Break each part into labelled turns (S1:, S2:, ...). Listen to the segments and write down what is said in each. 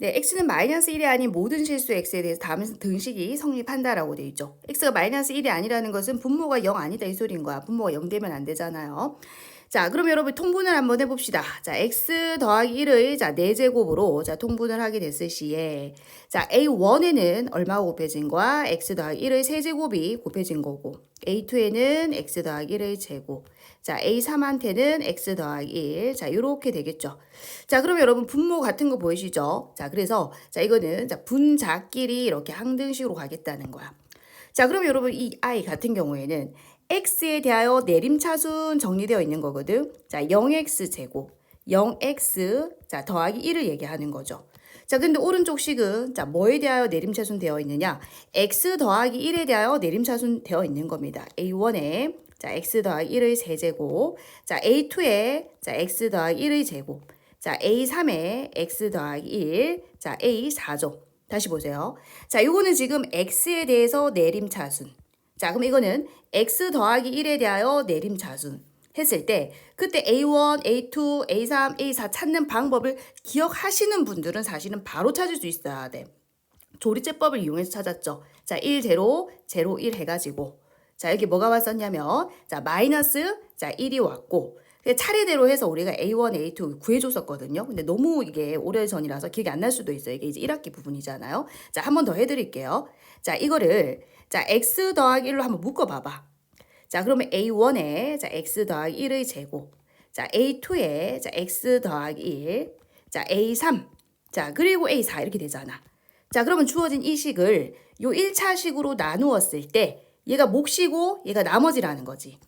S1: 네, x는 마이너스 1이 아닌 모든 실수 x에 대해서 다음 등식이 성립한다라고 돼 있죠. x가 마이너스 1이 아니라는 것은 분모가 0 아니다 이 소리인 거야. 분모가 0 되면 안 되잖아요. 자, 그럼 여러분 통분을 한번 해봅시다. 자, x 더하기 1의 자 4제곱으로 자 통분을 하게 됐을 시에 자 a1에는 얼마가 곱해진 거야? x 더하기 1의 세제곱이 곱해진 거고 a2에는 x 더하기 1의 제곱 자 a3한테는 x 더하기 1자 이렇게 되겠죠. 자 그럼 여러분 분모 같은 거 보이시죠? 자 그래서 자 이거는 자 분자끼리 이렇게 항등식으로 가겠다는 거야. 자 그럼 여러분 이 i 같은 경우에는 x에 대하여 내림차순 정리되어 있는 거거든. 자, 0x 제곱, 0x 자 더하기 1을 얘기하는 거죠. 자, 근데 오른쪽 식은 자 뭐에 대하여 내림차순 되어 있느냐? x 더하기 1에 대하여 내림차순 되어 있는 겁니다. a1에 자 x 더하기 1의 세제곱, 자 a2에 자 x 더하기 1의 제곱, 자 a3에 x 더하기 1, 자 a4죠. 다시 보세요. 자, 요거는 지금 x에 대해서 내림차순. 자, 그럼 이거는 x 더하기 1에 대하여 내림차순 했을 때 그때 A1, A2, A3, A4 찾는 방법을 기억하시는 분들은 사실은 바로 찾을 수 있어야 돼. 조리제법을 이용해서 찾았죠. 자, 1, 0, 0, 1 해가지고. 자, 여기 뭐가 왔었냐면, 자, 마이너스, 자, 1이 왔고, 그 차례대로 해서 우리가 A1, A2 구해줬었거든요. 근데 너무 이게 오래전이라서 기억이 안 날 수도 있어요. 이게 이제 1학기 부분이잖아요. 자, 한 번 더 해드릴게요. 자, 이거를, 자, x 더하기 1로 한번 묶어봐봐. 자, 그러면 A1에, 자, x 더하기 1의 제곱. 자, A2에, 자, x 더하기 1. 자, A3. 자, 그리고 A4 이렇게 되잖아. 자, 그러면 주어진 이 식을 요 1차식으로 나누었을 때 얘가 몫이고 얘가 나머지라는 거지.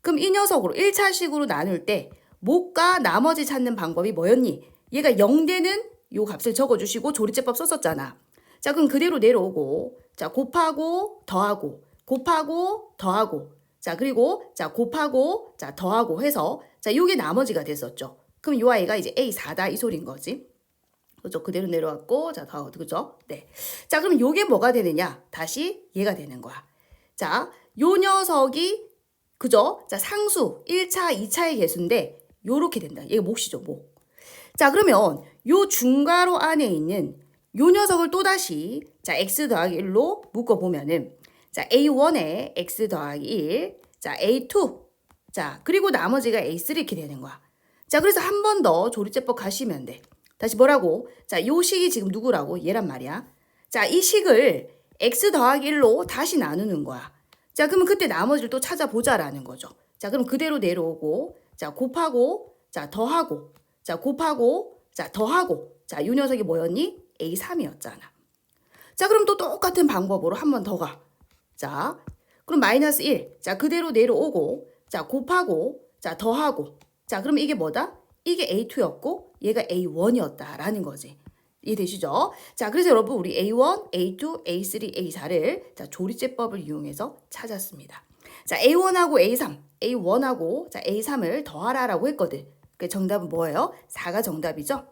S1: 그럼 이 녀석으로 1차식으로 나눌 때 목과 나머지 찾는 방법이 뭐였니? 얘가 0되는 요 값을 적어주시고 조리제법 썼었잖아. 자, 그럼 그대로 내려오고, 자, 곱하고, 더하고, 곱하고, 더하고, 자, 그리고, 자, 곱하고, 자, 더하고 해서, 자, 요게 나머지가 됐었죠. 그럼 요 아이가 이제 A4다 이 소린 거지. 그죠? 그대로 내려왔고, 자, 더, 그죠? 네. 자, 그럼 요게 뭐가 되느냐? 다시 얘가 되는 거야. 자, 요 녀석이, 그죠? 자, 상수, 1차, 2차의 개수인데, 요렇게 된다. 얘가 몫이죠, 목. 자, 그러면 요 중괄호 안에 있는 요 녀석을 또다시, 자, x 더하기 1로 묶어 보면은, 자, a1에 x 더하기 1, 자, a2, 자, 그리고 나머지가 a3 이렇게 되는 거야. 자, 그래서 한 번 더 조리제법 가시면 돼. 다시 뭐라고? 자, 요 식이 지금 누구라고? 얘란 말이야. 자, 이 식을 x 더하기 1로 다시 나누는 거야. 자, 그러면 그때 나머지를 또 찾아보자라는 거죠. 자, 그럼 그대로 내려오고, 자, 곱하고, 자, 더하고, 자, 곱하고, 자, 더하고. 자, 요 녀석이 뭐였니? A3이었잖아. 자, 그럼 또 똑같은 방법으로 한 번 더 가. 자, 그럼 마이너스 1. 자, 그대로 내려오고, 자, 곱하고, 자, 더하고. 자, 그럼 이게 뭐다? 이게 A2였고, 얘가 A1이었다라는 거지. 이해되시죠? 자, 그래서 여러분, 우리 A1, A2, A3, A4를 자, 조리제법을 이용해서 찾았습니다. 자, A1하고 A3, A1하고 자, A3을 더하라라고 했거든. 그 정답은 뭐예요? 4가 정답이죠?